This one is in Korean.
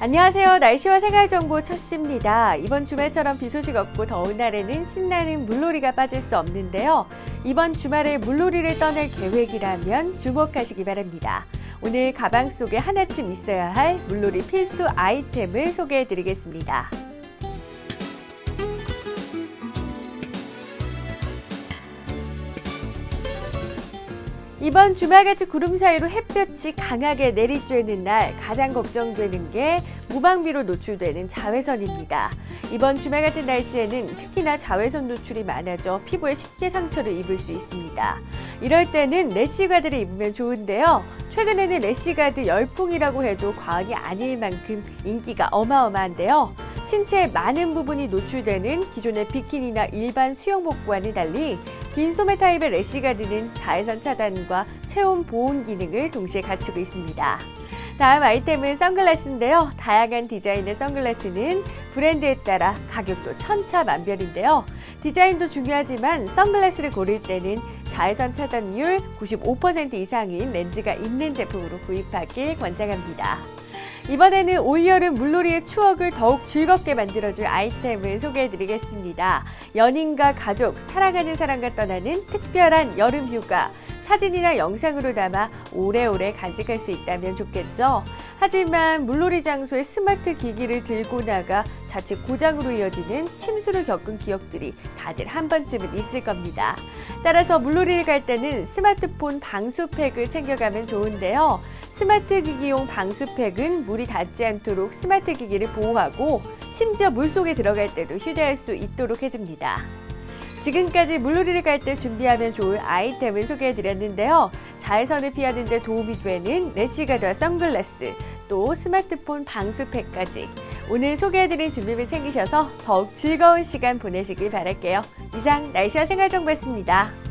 안녕하세요. 날씨와 생활 정보 첫시입니다. 이번 주말처럼 비 소식 없고 더운 날에는 신나는 물놀이가 빠질 수 없는데요. 이번 주말에 물놀이를 떠날 계획이라면 주목하시기 바랍니다. 오늘 가방 속에 하나쯤 있어야 할 물놀이 필수 아이템을 소개해 드리겠습니다. 이번 주말같이 구름 사이로 햇볕이 강하게 내리쬐는 날 가장 걱정되는 게 무방비로 노출되는 자외선입니다. 이번 주말 같은 날씨에는 특히나 자외선 노출이 많아져 피부에 쉽게 상처를 입을 수 있습니다. 이럴 때는 래시가드를 입으면 좋은데요. 최근에는 래시가드 열풍이라고 해도 과언이 아닐 만큼 인기가 어마어마한데요. 신체의 많은 부분이 노출되는 기존의 비키니나 일반 수영복과는 달리 긴 소매 타입의 래시가드는 자외선 차단과 체온 보온 기능을 동시에 갖추고 있습니다. 다음 아이템은 선글라스인데요. 다양한 디자인의 선글라스는 브랜드에 따라 가격도 천차만별인데요. 디자인도 중요하지만 선글라스를 고를 때는 자외선 차단율 95% 이상인 렌즈가 있는 제품으로 구입하길 권장합니다. 이번에는 올여름 물놀이의 추억을 더욱 즐겁게 만들어줄 아이템을 소개해드리겠습니다. 연인과 가족, 사랑하는 사람과 떠나는 특별한 여름 휴가. 사진이나 영상으로 담아 오래오래 간직할 수 있다면 좋겠죠. 하지만 물놀이 장소에 스마트 기기를 들고 나가 자칫 고장으로 이어지는 침수를 겪은 기억들이 다들 한 번쯤은 있을 겁니다. 따라서 물놀이를 갈 때는 스마트폰 방수팩을 챙겨가면 좋은데요. 스마트 기기용 방수팩은 물이 닿지 않도록 스마트 기기를 보호하고 심지어 물속에 들어갈 때도 휴대할 수 있도록 해줍니다. 지금까지 물놀이를 갈 때 준비하면 좋을 아이템을 소개해 드렸는데요. 자외선을 피하는 데 도움이 되는 래시가드와 선글라스, 또 스마트폰 방수팩까지 오늘 소개해드린 준비물 챙기셔서 더욱 즐거운 시간 보내시길 바랄게요. 이상 날씨와 생활정보였습니다.